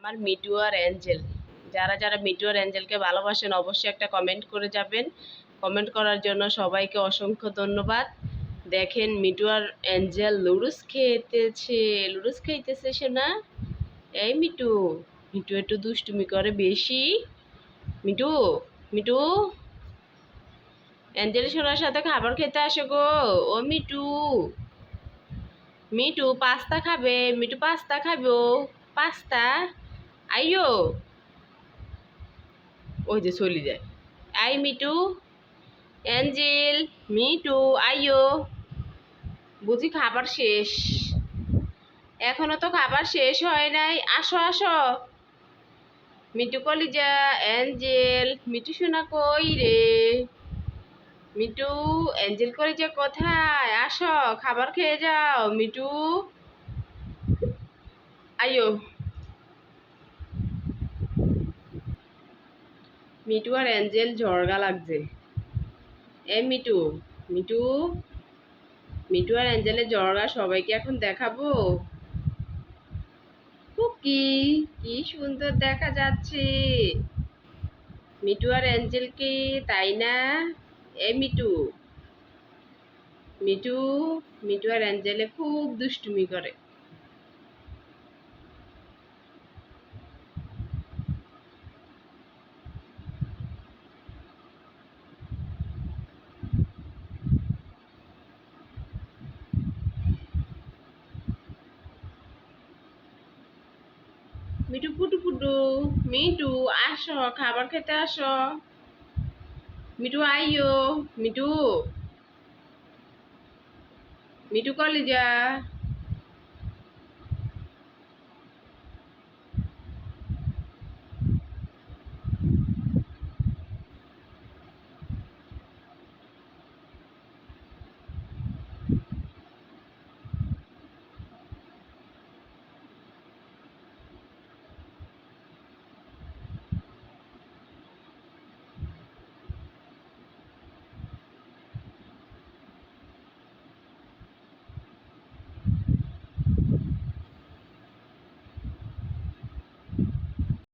আমার মিটু আর অ্যাঞ্জেল। যারা যারা মিটু আর অ্যাঞ্জেলকে ভালোবাসেন, অবশ্যই একটা কমেন্ট করে যাবেন। কমেন্ট করার জন্য সবাইকে অসংখ্য ধন্যবাদ। দেখেন মিটু আর অ্যাঞ্জেল লুডুস খেতেছে। লুডুস খাইতেছে সে না এই মিটু মিটু একটু দুষ্টুমি করে বেশি। Me too me too. অ্যাঞ্জেল সোনার সাথে খাবার খেতে আসো গো। ও মিটু। মিটু, পাস্তা খাবে, মিটু পাস্তা খাব পাস্তা। আইয়ো। ওই যে চলে যায়। আই মিটু অ্যাঞ্জেল মিটু আইয়ো। বুঝি খাবার শেষ। এখনও তো খাবার শেষ হয় নাই। আসো আসো। মিটু কলিজা, অ্যাঞ্জেল। মিটু সোনা কই রে? মিটু অ্যাঞ্জেল কলিজা কোথায়? আসো, খাবার খেয়ে যাও। মিটু আইয়ো। মিটু আর অ্যাঞ্জেল ঝরগা লাগছে। এ মিটু মিটু মিটু আর অ্যাঞ্জেলের ঝরগা সবাইকে এখন দেখাবো। কি কি সুন্দর দেখা যাচ্ছে। মিটু আর অ্যাঞ্জেলকে, তাই না? এ মিটু মিটু মিটু আর অ্যাঞ্জেলে খুব দুষ্টুমি করে। মিটু পুটু পুটু মিটু আসো খাবার খেতে আসো। মিটু আইও মিটু মিটু কলিজা